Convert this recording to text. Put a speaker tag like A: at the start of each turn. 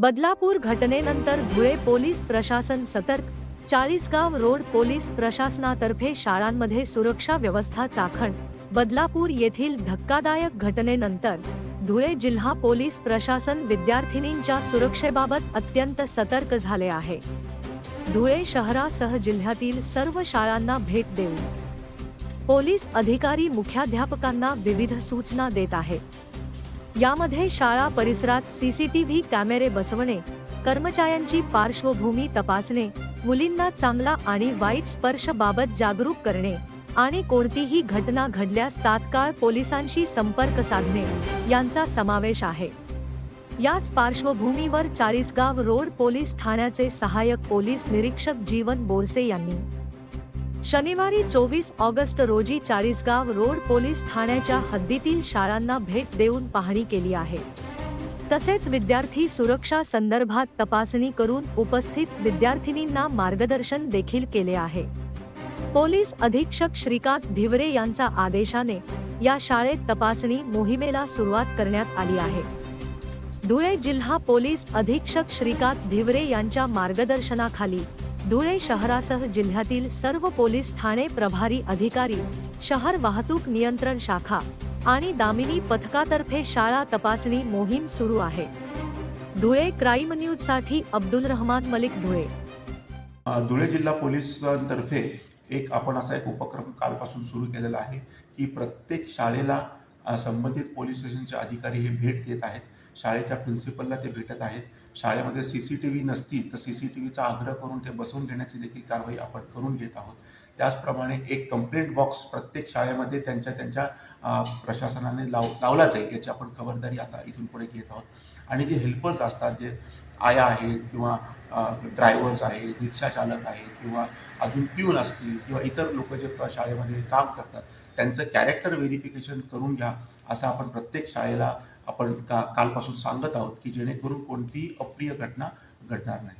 A: बदलापूर घटनेनंतर धुळे पोलीस प्रशासन सतर्क चाळीसगाव रोड पोलीस प्रशासनातर्फे शाळांमध्ये सुरक्षा व्यवस्था चाखण बदलापूर येथील धक्कादायक घटनेनंतर धुळे जिल्हा पोलीस प्रशासन विद्यार्थिनींच्या सुरक्षेबाबत अत्यंत सतर्क झाले आहे. धुळे शहरासह जिल्ह्यातील सर्व शाळांना भेट देऊन पोलीस अधिकारी मुख्याध्यापकांना विविध सूचना देत आहेत. यामध्ये शाळा परिसरात सीसीटीव्ही कॅमेरे बसवणे कर्मचाऱ्यांची पार्श्वभूमी तपासणे मुलींना चांगला आणि वाईट स्पर्श बाबत जागरूक करणे आणि कोणतीही घटना घडल्यास तात्काळ पोलिसांशी संपर्क साधणे यांचा समावेश आहे. याच पार्श्वभूमीवर चाळीसगाव रोड पोलीस ठाण्याचे सहाय्यक पोलीस निरीक्षक जीवन बोरसे यांनी शनिवारी चोवीस ऑगस्ट रोजी चाळीसगाव रोड पोलीस ठाण्याच्या हद्दीतील शाळांना भेट देऊन पाहणी केली आहे. तसेच विद्यार्थी सुरक्षा संदर्भात तपासणी करून उपस्थित विद्यार्थिनींना मार्गदर्शन देखील केले आहे. पोलीस अधीक्षक श्रीकांत धिवरे यांचा आदेशाने या शाळेत तपासणी मोहिमेला सुरुवात करण्यात आली आहे. धुळे जिल्हा पोलीस अधीक्षक श्रीकांत धिवरे यांच्या मार्गदर्शनाखाली धुळे शहरासह जिल्ह्यातील सर्व पोलीस ठाणे प्रभारी अधिकारी शहर वाहतूक नियंत्रण शाखा आणि दामिनी पथकातर्फे शाळा तपासणी मोहीम सुरू आहे. धुळे क्राईम न्यूजसाठी अब्दुल रहमान मलिक धुळे.
B: धुळे जिल्हा पोलिसांतर्फे एक आपण असा एक उपक्रम कालपासून सुरू केलेला आहे की प्रत्येक शाळेला संबंधित पोलीस स्टेशनचे अधिकारी हे भेट देत आहेत. शाळेच्या प्रिन्सिपलला ते भेटत आहेत. शाळेमध्ये सी सी टी व्ही नसतील तर सी सी टी व्हीचा आग्रह करून ते बसवून घेण्याची देखील कारवाई आपण करून घेत आहोत. त्याचप्रमाणे एक कंप्लेंट बॉक्स प्रत्येक शाळेमध्ये त्यांच्या त्यांच्या प्रशासनाने लाव लावला जाईल याची आपण खबरदारी आता इथून पुढे घेत आहोत. आणि जे हेल्पर्स असतात जे आया आहेत किंवा ड्रायव्हर्स आहेत रिक्षा चालक आहेत किंवा अजून पिऊन असतील किंवा इतर लोक जे शाळेमध्ये काम करतात त्यांचं कॅरेक्टर व्हेरिफिकेशन करून घ्या असं आपण प्रत्येक शाळेला आपण का कालपासून सांगत आहोत की जेणेकरून कोणतीही अप्रिय घटना घडणार नाही.